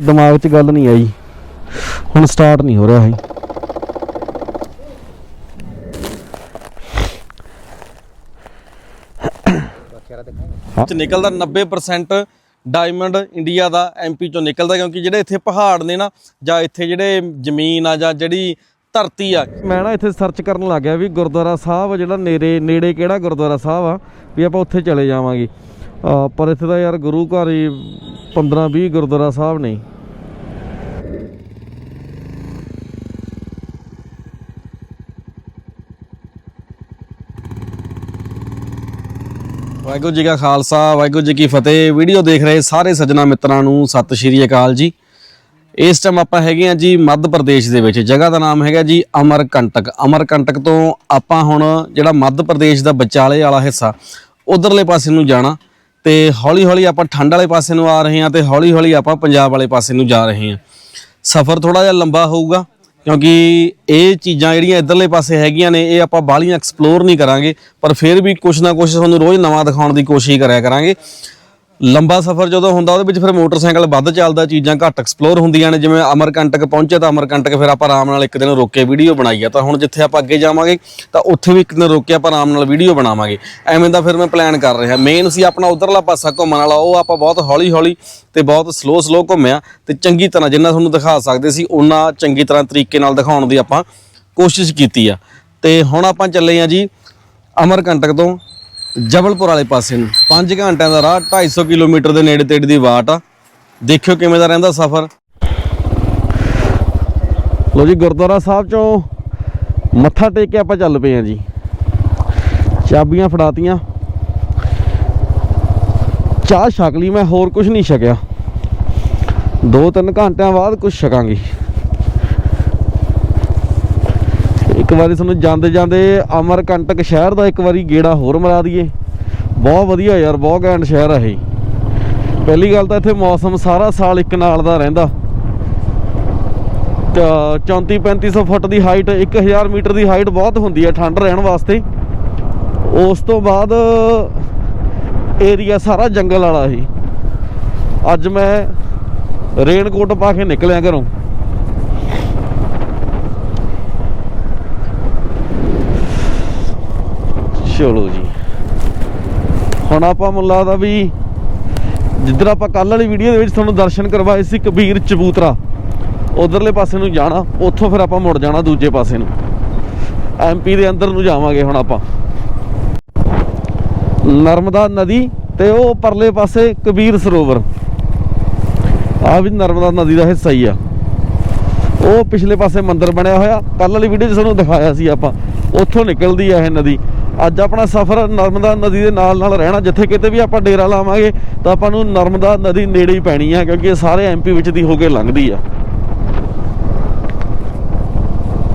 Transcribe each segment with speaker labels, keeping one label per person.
Speaker 1: ਦਿਮਾਗ 'ਚ ਗੱਲ ਨਹੀਂ ਆਈ। ਹੁਣ ਸਟਾਰਟ ਨਹੀਂ ਹੋ ਰਿਹਾ ਹੈ
Speaker 2: ਚ ਨਿਕਲਦਾ 90% ਡਾਇਮੰਡ ਇੰਡੀਆ ਦਾ ਐਮਪੀ ਚੋਂ ਨਿਕਲਦਾ ਕਿਉਂਕਿ ਜਿਹੜੇ ਇੱਥੇ ਪਹਾੜ ਨੇ ਨਾ ਜਾਂ ਇੱਥੇ ਜਿਹੜੇ ਜ਼ਮੀਨ ਆ ਜਾਂ ਜਿਹੜੀ ਧਰਤੀ ਆ।
Speaker 1: ਮੈਂ ਨਾ ਇੱਥੇ ਸਰਚ ਕਰਨ ਲੱਗ ਗਿਆ ਵੀ ਗੁਰਦੁਆਰਾ ਸਾਹਿਬ ਜਿਹੜਾ ਨੇੜੇ ਨੇੜੇ ਕਿਹੜਾ ਗੁਰਦੁਆਰਾ ਸਾਹਿਬ ਆ ਵੀ ਆਪਾਂ ਉੱਥੇ ਚਲੇ ਜਾਵਾਂਗੇ। ਪਰ ਇੱਥੇ ਦਾ ਯਾਰ ਗੁਰੂ ਘਰ ਹੀ 15 20 ਗੁਰਦੁਆਰਾ ਸਾਹਿਬ ਨੇ।
Speaker 2: ਵਾਹਿਗੁਰੂ ਜੀ ਕਾ ਖਾਲਸਾ, ਵਾਹਿਗੁਰੂ ਜੀ ਕੀ ਫਤਿਹ। ਵੀਡੀਓ ਦੇਖ ਰਹੇ ਸਾਰੇ ਸੱਜਣਾ ਮਿੱਤਰਾਂ ਨੂੰ ਸਤਿ ਸ਼੍ਰੀ ਅਕਾਲ ਜੀ। ਇਸ ਟਾਈਮ ਆਪਾਂ ਹੈਗੇ ਆ ਜੀ ਮੱਧ ਪ੍ਰਦੇਸ਼ ਦੇ ਵਿੱਚ। ਜਗ੍ਹਾ ਦਾ ਨਾਮ ਹੈਗਾ ਜੀ ਅਮਰਕੰਟਕ। ਅਮਰਕੰਟਕ ਤੋਂ ਆਪਾਂ ਹੁਣ ਜਿਹੜਾ ਮੱਧ ਪ੍ਰਦੇਸ਼ ਦਾ ਵਿਚਾਲੇ ਵਾਲਾ ਹਿੱਸਾ, ਉਧਰਲੇ ਪਾਸੇ ਨੂੰ ਜਾਣਾ। ਤੇ ਹੌਲੀ ਹੌਲੀ ਆਪਾਂ ਠੰਡ ਵਾਲੇ ਪਾਸੇ ਨੂੰ ਆ ਰਹੇ ਹਾਂ ਤੇ ਹੌਲੀ ਹੌਲੀ ਆਪਾਂ ਪੰਜਾਬ ਵਾਲੇ ਪਾਸੇ ਨੂੰ ਜਾ ਰਹੇ ਹਾਂ। ਸਫ਼ਰ ਥੋੜਾ ਜਿਹਾ ਲੰਬਾ ਹੋਊਗਾ, ਕਿਉਂਕਿ ਇਹ ਚੀਜ਼ਾਂ ਜਿਹੜੀਆਂ ਇਧਰਲੇ ਪਾਸੇ ਹੈਗੀਆਂ ਨੇ, ਇਹ ਆਪਾਂ ਬਾਹਲੀਆਂ ਐਕਸਪਲੋਰ ਨਹੀਂ ਕਰਾਂਗੇ, ਪਰ ਫਿਰ ਵੀ ਕੁਛ ਨਾ ਕੁਛ ਤੁਹਾਨੂੰ ਰੋਜ਼ ਨਵਾਂ ਦਿਖਾਉਣ ਦੀ ਕੋਸ਼ਿਸ਼ ਕਰਿਆ ਕਰਾਂਗੇ। ਲੰਬਾ ਸਫ਼ਰ ਜਦੋਂ ਹੁੰਦਾ, ਉਹਦੇ ਵਿੱਚ ਫਿਰ ਮੋਟਰਸਾਈਕਲ ਵੱਧ ਚੱਲਦਾ, ਚੀਜ਼ਾਂ ਘੱਟ ਐਕਸਪਲੋਰ ਹੁੰਦੀਆਂ ਨੇ, ਜਿਵੇਂ ਅਮਰਕੰਟਕ ਪਹੁੰਚੇ ਤਾਂ ਅਮਰਕੰਟਕ ਫਿਰ ਆਪਾਂ ਆਰਾਮ ਨਾਲ ਇੱਕ ਦਿਨ ਰੁਕ ਕੇ ਵੀਡੀਓ ਬਣਾਈ ਆ। ਤਾਂ ਹੁਣ ਜਿੱਥੇ ਆਪਾਂ ਅੱਗੇ ਜਾਵਾਂਗੇ, ਤਾਂ ਉੱਥੇ ਵੀ ਇੱਕ ਦਿਨ ਰੁਕ ਕੇ ਆਪਾਂ ਆਰਾਮ ਨਾਲ ਵੀਡੀਓ ਬਣਾਵਾਂਗੇ। ਐਵੇਂ ਦਾ ਫਿਰ ਮੈਂ ਪਲਾਨ ਕਰ ਰਿਹਾ। ਮੇਨ ਸੀ ਆਪਣਾ ਉਧਰਲਾ ਪਾਸਾ ਘੁੰਮਣ ਵਾਲਾ, ਉਹ ਆਪਾਂ ਬਹੁਤ ਹੌਲੀ ਹੌਲੀ ਤੇ ਬਹੁਤ ਸਲੋ ਸਲੋ ਘੁੰਮਿਆ ਤੇ ਚੰਗੀ ਤਰ੍ਹਾਂ ਜਿੰਨਾ ਤੁਹਾਨੂੰ ਦਿਖਾ ਸਕਦੇ ਸੀ ਉਹਨਾਂ ਚੰਗੀ ਤਰ੍ਹਾਂ ਤਰੀਕੇ ਨਾਲ ਦਿਖਾਉਣ ਦੀ ਆਪਾਂ ਕੋਸ਼ਿਸ਼ ਕੀਤੀ ਆ। ਤੇ ਹੁਣ ਆਪਾਂ ਚੱਲੇ ਆ ਜੀ ਅਮਰਕੰਟਕ ਤੋਂ ਜਬਲਪੁਰ ਵਾਲੇ ਪਾਸੇ ਨੂੰ। 5 ਘੰਟਿਆਂ ਦਾ ਰਾਹ 250 ਕਿਲੋਮੀਟਰ ਦੇ ਨੇੜੇ ਤੇੜੇ ਦੀ ਵਾਟ ਆ। ਦੇਖਿਓ ਕਿਵੇਂ ਦਾ ਰਹਿੰਦਾ ਸਫ਼ਰ।
Speaker 1: ਲੋ ਜੀ, ਗੁਰਦੁਆਰਾ ਸਾਹਿਬ ਚੋਂ ਮੱਥਾ ਟੇਕ ਕੇ ਆਪਾਂ ਚੱਲ ਪਏ ਆ ਜੀ। ਚਾਬੀਆਂ ਫੜਾਤੀਆਂ। ਚਾਹ ਛਕ ਲਈ, ਮੈਂ ਹੋਰ ਕੁਝ ਨਹੀਂ ਛਕਿਆ। 2-3 ਘੰਟਿਆਂ ਬਾਅਦ ਕੁਝ ਛਕਾਂਗੀ। ਇੱਕ ਵਾਰੀ ਤੁਹਾਨੂੰ ਜਾਂਦੇ ਜਾਂਦੇ ਅਮਰਕੰਟਕ ਸ਼ਹਿਰ ਦਾ ਇੱਕ ਵਾਰੀ ਗੇੜਾ ਹੋਰ ਮਰਾ ਦਈਏ। ਬਹੁਤ ਵਧੀਆ ਯਾਰ, ਬਹੁਤ ਘੈਂਟ ਸ਼ਹਿਰ ਹੈ ਇਹ। ਪਹਿਲੀ ਗੱਲ ਤਾਂ ਇੱਥੇ ਮੌਸਮ ਸਾਰਾ ਸਾਲ ਇੱਕ ਨਾਲ ਦਾ ਰਹਿੰਦਾ। ਤਾਂ 34 3500 ਫੁੱਟ ਦੀ ਹਾਈਟ 1000 ਮੀਟਰ ਦੀ ਹਾਈਟ ਬਹੁਤ ਹੁੰਦੀ ਹੈ ਠੰਡ ਰਹਿਣ ਵਾਸਤੇ। ਉਸ ਤੋਂ ਬਾਅਦ ਏਰੀਆ ਸਾਰਾ ਜੰਗਲ ਵਾਲਾ ਸੀ। ਅੱਜ ਮੈਂ ਰੇਨਕੋਟ ਪਾ ਕੇ ਨਿਕਲਿਆ ਘਰੋਂ। ਚਲੋ ਜੀ। ਹੁਣ ਆਪਾਂ ਮੁੱਲਾ ਦਾ ਵੀ ਜਿੱਧਰ ਆਪਾਂ ਕੱਲ ਵਾਲੀ ਵੀਡੀਓ ਦੇ ਵਿੱਚ ਤੁਹਾਨੂੰ ਦਰਸ਼ਨ ਕਰਵਾਏ ਸੀ ਕਬੀਰ ਚਬੂਤਰਾ, ਉਧਰਲੇ ਪਾਸੇ ਨੂੰ ਜਾਣਾ, ਉੱਥੋਂ ਫਿਰ ਆਪਾਂ ਮੁੜ ਜਾਣਾ ਦੂਜੇ ਪਾਸੇ ਨੂੰ। ਐਮਪੀ ਦੇ ਅੰਦਰ ਨੂੰ ਜਾਵਾਂਗੇ ਹੁਣ ਆਪਾਂ। ਨਰਮਦਾ ਨਦੀ ਤੇ ਉਹ ਪਰਲੇ ਪਾਸੇ ਕਬੀਰ ਸਰੋਵਰ। ਆ ਵੀ ਨਰਮਦਾ ਨਦੀ ਦਾ ਹਿੱਸਾ ਹੀ ਆ। ਉਹ ਪਿਛਲੇ ਪਾਸੇ ਮੰਦਿਰ ਬਣਿਆ ਹੋਇਆ। ਕੱਲ ਵਾਲੀ ਵੀਡੀਓ 'ਚ ਤੁਹਾਨੂੰ ਦਿਖਾਇਆ ਸੀ ਆਪਾਂ। ਉੱਥੋਂ ਨਿਕਲਦੀ ਆ ਇਹ ਨਦੀ। ਅੱਜ ਆਪਣਾ ਸਫ਼ਰ ਨਰਮਦਾ ਨਦੀ ਦੇ ਨਾਲ ਨਾਲ ਰਹਿਣਾ, ਜਿੱਥੇ ਕਿਤੇ ਵੀ ਆਪਾਂ ਡੇਰਾ ਲਾਵਾਂਗੇ, ਤਾਂ ਆਪਾਂ ਨੂੰ ਨਰਮਦਾ ਨਦੀ ਨੇੜੇ ਹੀ ਪੈਣੀ ਆ, ਕਿਉਂਕਿ ਇਹ ਸਾਰੇ ਐਮਪੀ ਵਿੱਚ ਦੀ ਹੋ ਕੇ ਲੰਘਦੀ ਆ।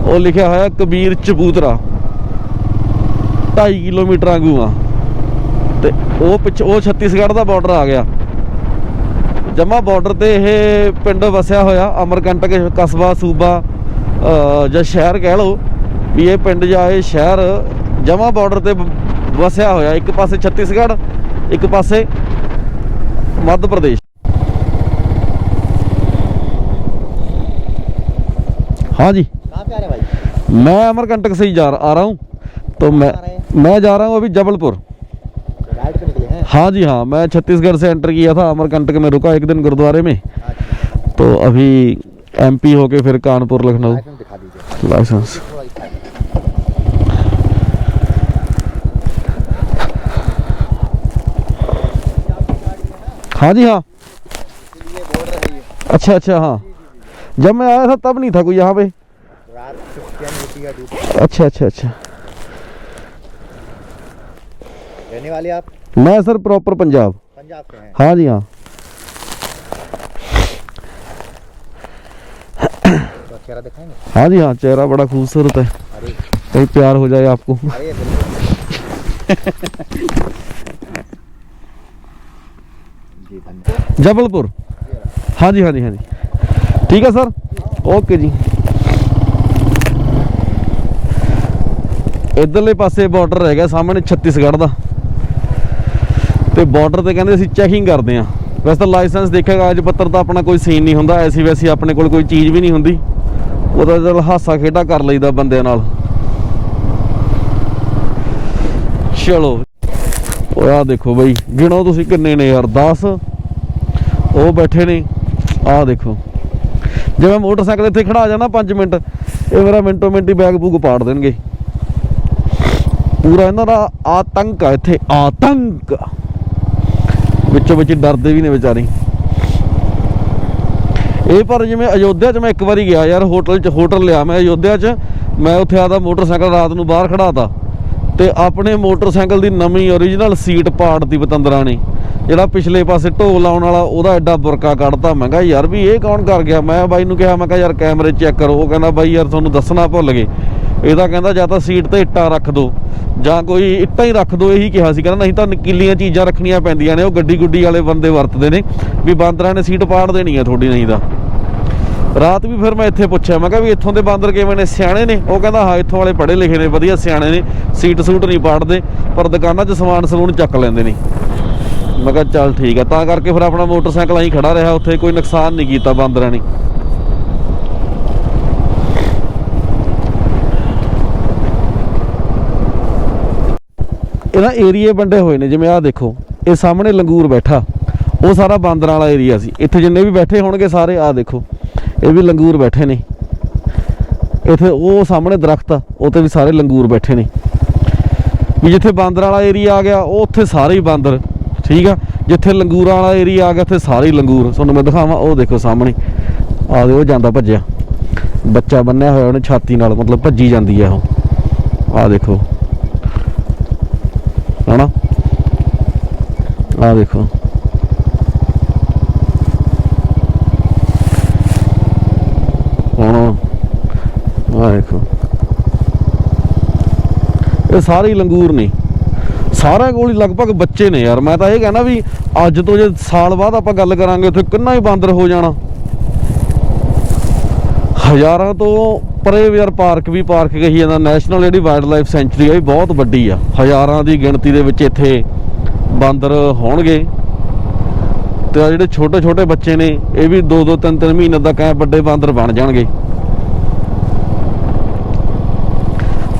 Speaker 1: ਉਹ ਲਿਖਿਆ ਹੋਇਆ, ਕਬੀਰ ਚਬੂਤਰਾ 2.5 ਕਿਲੋਮੀਟਰ ਆਗੂ ਆ। ਤੇ ਉਹ ਪਿੱਛ, ਉਹ ਛੱਤੀਸਗੜ੍ਹ ਦਾ ਬਾਰਡਰ ਆ ਗਿਆ। ਜਮਾ ਬਾਰਡਰ ਤੇ ਇਹ ਪਿੰਡ ਵਸਿਆ ਹੋਇਆ, ਅਮਰਕੰਟਕ, ਕਸਬਾ, ਸੂਬਾ, ਅਹ ਜਾਂ ਸ਼ਹਿਰ ਕਹਿ ਲਓ, ਵੀ ਇਹ ਪਿੰਡ ਜਾਂ ਇਹ ਸ਼ਹਿਰ ਜਮਾ ਬਾਰਡਰ ਤੇ ਵ- ਵਸਿਆ ਹੋਇਆ ਇੱਕ ਪਾਸੇ ਛੱਤੀਸਗੜ੍ਹ ਇੱਕ ਪਾਸੇ ਮੱਧ ਪ੍ਰਦੇਸ਼ हाँ जी
Speaker 3: कहाँ पे आ रहे हैं भाई
Speaker 1: मैं अमरकंटक से ही जा आ रहा हूँ तो मैं
Speaker 3: कहाँ रहे
Speaker 1: मैं जा रहा हूँ अभी जबलपुर
Speaker 3: राइड पे निकले हैं
Speaker 1: हाँ जी हाँ मैं छत्तीसगढ़ से एंटर किया था अमरकंटक में रुका एक दिन गुरुद्वारे में
Speaker 3: अच्छा
Speaker 1: तो अभी एमपी होके फिर कानपुर लखनऊ
Speaker 3: लाइसेंस
Speaker 1: हाँ जी हाँ। अच्छा अच्छा हाँ। जब मैं आया था तब नहीं था कोई यहाँ पे? अच्छा अच्छा अच्छा।
Speaker 3: रहने वाले आप?
Speaker 1: मैं सर प्रॉपर पंजाब।
Speaker 3: पंजाब से हैं।
Speaker 1: हाँ जी हाँ।
Speaker 3: तो चेहरा दिखाएँगे?
Speaker 1: हाँ जी हाँ चेहरा बड़ा खूबसूरत है। कहीं प्यार हो जाए आपको। ਜਬਲਪੁਰ। ਹਾਂਜੀ ਹਾਂਜੀ ਹਾਂਜੀ। ਠੀਕ ਹੈ ਸਰ? ਓਕੇ ਜੀ। ਇਧਰਲੇ ਪਾਸੇ ਬਾਰਡਰ ਹੈਗਾ ਸਾਹਮਣੇ ਛੱਤੀਸਗੜ੍ਹ ਦਾ। ਤੇ ਬਾਰਡਰ ਤੇ ਕਹਿੰਦੇ ਅਸੀਂ ਚੈਕਿੰਗ ਕਰਦੇ ਆ ਵੈਸੇ ਤਾਂ ਲਾਇਸੈਂਸ ਦੇਖਿਆ, ਕਾਗਜ਼ ਪੱਤਰ ਤਾਂ ਆਪਣਾ ਕੋਈ ਸੀਨ ਨਹੀਂ ਹੁੰਦਾ। ਐਸੀ ਵੈਸੀ ਆਪਣੇ ਕੋਲ ਕੋਈ ਚੀਜ਼ ਵੀ ਨਹੀਂ ਹੁੰਦੀ। ਉਹਦਾ ਚਲ ਹਾਸਾ ਖੇਡਾ ਕਰ ਲਈਦਾ ਬੰਦਿਆਂ ਨਾਲ। ਚਲੋ। ਉਹ ਆ ਦੇਖੋ ਬਈ, ਗਿਣੋ ਤੁਸੀਂ ਕਿੰਨੇ ਨੇ ਯਾਰ 10 ਉਹ ਬੈਠੇ ਨੇ। ਆਹ ਦੇਖੋ। ਜੇ ਮੈਂ ਮੋਟਰਸਾਈਕਲ ਇੱਥੇ ਖੜਾ ਜਾਣਾ 5 ਮਿੰਟ, ਇਹ ਮੇਰਾ ਮਿੰਟੋ ਮਿੰਟ ਹੀ ਬੈਗ ਬੂਗ ਪਾੜ ਦੇਣਗੇ। ਪੂਰਾ ਇਹਨਾਂ ਦਾ ਆਤੰਕ ਆ ਇੱਥੇ, ਆਤੰਕ। ਵਿੱਚੋਂ ਵਿੱਚ ਡਰਦੇ ਵੀ ਨੇ ਵਿਚਾਰੇ। ਇਹ ਪਰ ਜਿਵੇਂ ਅਯੋਧਿਆ 'ਚ ਮੈਂ ਇੱਕ ਵਾਰੀ ਗਿਆ ਯਾਰ, ਹੋਟਲ 'ਚ, ਹੋਟਲ ਲਿਆ ਮੈਂ ਅਯੋਧਿਆ 'ਚ। ਮੈਂ ਉੱਥੇ ਆਦਾ ਮੋਟਰਸਾਈਕਲ ਰਾਤ ਨੂੰ ਬਾਹਰ ਖੜਾਤਾ ਤੇ। ਆਪਣੇ ਮੋਟਰਸਾਈਕਲ ਦੀ ਨਵੀਂ ਓਰੀਜਨਲ ਸੀਟ ਪਾੜਤੀ ਪਤੰਦਰਾਂ ਨੇ। ਜਿਹੜਾ ਪਿਛਲੇ ਪਾਸੇ ਢੋਲ ਲਾਉਣ ਵਾਲਾ ਉਹਦਾ ਐਡਾ ਬੁਰਕਾ ਕੱਢਤਾ। ਮੈਂ ਕਿਹਾ, ਯਾਰ ਵੀ ਇਹ ਕੌਣ ਕਰ ਗਿਆ? ਮੈਂ ਬਾਈ ਨੂੰ ਕਿਹਾ, ਮੈਂ ਕਿਹਾ, ਯਾਰ ਕੈਮਰੇ ਚੈੱਕ ਕਰੋ। ਉਹ ਕਹਿੰਦਾ, ਬਾਈ ਯਾਰ, ਤੁਹਾਨੂੰ ਦੱਸਣਾ ਭੁੱਲ ਗਏ। ਇਹਦਾ ਕਹਿੰਦਾ, ਜਾਂ ਤਾਂ ਸੀਟ ਤੇ ਇੱਟਾਂ ਰੱਖ ਦੋ, ਜਾਂ ਕੋਈ ਇੱਟਾਂ ਹੀ ਰੱਖ ਦੋ। ਇਹੀ ਕਿਹਾ ਸੀ। ਕਹਿੰਦਾ, ਨਹੀਂ ਤਾਂ ਨਕੀਲੀਆਂ ਚੀਜ਼ਾਂ ਰੱਖਣੀਆਂ ਪੈਂਦੀਆਂ ਨੇ, ਉਹ ਗੱਡੀ ਗੁੱਡੀ ਵਾਲੇ ਬੰਦੇ ਵਰਤਦੇ ਨੇ, ਵੀ ਬਾਂਦਰਾਂ ਨੇ ਸੀਟ ਪਾੜ ਦੇਣੀ ਆ ਤੁਹਾਡੀ, ਨਹੀਂ ਤਾਂ। ਰਾਤ ਵੀ ਫਿਰ ਮੈਂ ਇੱਥੇ ਪੁੱਛਿਆ, ਮੈਂ ਕਿਹਾ, ਵੀ ਇੱਥੋਂ ਦੇ ਬਾਂਦਰ ਕਿਵੇਂ ਨੇ? ਸਿਆਣੇ ਨੇ? ਉਹ ਕਹਿੰਦਾ, ਹਾਂ, ਇੱਥੋਂ ਵਾਲੇ ਪੜ੍ਹੇ ਲਿਖੇ ਨੇ, ਵਧੀਆ ਸਿਆਣੇ ਨੇ ਸੀਟ ਸੂਟ ਨਹੀਂ ਪਾੜਦੇ, ਪਰ ਦੁਕਾਨਾਂ 'ਚ ਸਮਾਨ ਸਮੂਨ ਚੱਕ ਲੈਂਦੇ ਨੇ। ਮੈਂ ਕਿਹਾ ਚੱਲ ਠੀਕ ਆ, ਤਾਂ ਕਰਕੇ ਫਿਰ ਆਪਣਾ ਮੋਟਰਸਾਈਕਲ ਆਹੀਂ ਖੜਾ ਰਿਹਾ, ਉੱਥੇ ਕੋਈ ਨੁਕਸਾਨ ਨਹੀਂ ਕੀਤਾ ਬਾਂਦਰਾਂ ਨੇ ਇਹਦਾ ਏਰੀਏ ਵੰਡੇ ਹੋਏ ਨੇ, ਜਿਵੇਂ ਆਹ ਦੇਖੋ, ਇਹ ਸਾਹਮਣੇ ਲੰਗੂਰ ਬੈਠਾ। ਉਹ ਸਾਰਾ ਬਾਂਦਰਾਂ ਵਾਲਾ ਏਰੀਆ ਸੀ। ਇੱਥੇ ਜਿੰਨੇ ਵੀ ਬੈਠੇ ਹੋਣਗੇ ਸਾਰੇ, ਆਹ ਦੇਖੋ, ਇਹ ਵੀ ਲੰਗੂਰ ਬੈਠੇ ਨੇ। ਇੱਥੇ ਉਹ ਸਾਹਮਣੇ ਦਰਖਤ ਆ ਉਹ ਤੇ ਵੀ ਸਾਰੇ ਲੰਗੂਰ ਬੈਠੇ ਨੇ। ਵੀ ਜਿੱਥੇ ਬਾਂਦਰ ਵਾਲਾ ਏਰੀਆ ਆ ਗਿਆ, ਉਹ ਉੱਥੇ ਸਾਰੇ ਹੀ ਬਾਂਦਰ ਠੀਕ ਆ? ਜਿੱਥੇ ਲੰਗੂਰਾਂ ਵਾਲਾ ਏਰੀਆ ਆ ਗਿਆ, ਉੱਥੇ ਸਾਰੇ ਹੀ ਲੰਗੂਰ। ਤੁਹਾਨੂੰ ਮੈਂ ਦਿਖਾਵਾਂ, ਉਹ ਦੇਖੋ ਸਾਹਮਣੇ। ਆ ਦੇ ਉਹ ਜਾਂਦਾ ਭੱਜਿਆ। ਬੱਚਾ ਬੰਨਿਆ ਹੋਇਆ, ਉਹਨੇ ਛਾਤੀ ਨਾਲ, ਮਤਲਬ ਭੱਜੀ ਜਾਂਦੀ ਆ ਉਹ। ਆ ਦੇਖੋ। ਹਨਾ? ਆ ਦੇਖੋ। ਹੁਣ, ਆ ਦੇਖੋ। ਇਹ ਸਾਰੇ ਲੰਗੂਰ ਨੇ। ਸਾਰਿਆਂ ਕੋਲ ਹੀ ਲਗਭਗ ਬੱਚੇ ਨੇ ਯਾਰ। ਮੈਂ ਤਾਂ ਇਹ ਕਹਿੰਦਾ ਵੀ ਅੱਜ ਤੋਂ ਜੇ ਸਾਲ ਬਾਅਦ ਆਪਾਂ ਗੱਲ ਕਰਾਂਗੇ, ਉੱਥੇ ਕਿੰਨਾ ਹੀ ਬਾਂਦਰ ਹੋ ਜਾਣਾ। ਹਜ਼ਾਰਾਂ ਤੋਂ ਪਰੇ ਯਾਰ ਪਾਰਕ ਵੀ ਪਾਰਕ ਕਹੀ ਜਾਂਦਾ। ਨੈਸ਼ਨਲ ਜਿਹੜੀ ਵਾਈਲਡ ਲਾਈਫ ਸੈਂਚੁਰੀ ਆ, ਇਹ ਬਹੁਤ ਵੱਡੀ ਆ। ਹਜ਼ਾਰਾਂ ਦੀ ਗਿਣਤੀ ਦੇ ਵਿੱਚ ਇੱਥੇ ਬਾਂਦਰ ਹੋਣਗੇ। ਤੇ ਆ ਜਿਹੜੇ ਛੋਟੇ ਛੋਟੇ ਬੱਚੇ ਨੇ, ਇਹ ਵੀ 2 2 3 3 ਮਹੀਨੇ ਤੱਕ ਐ ਵੱਡੇ ਬਾਂਦਰ ਬਣ ਜਾਣਗੇ।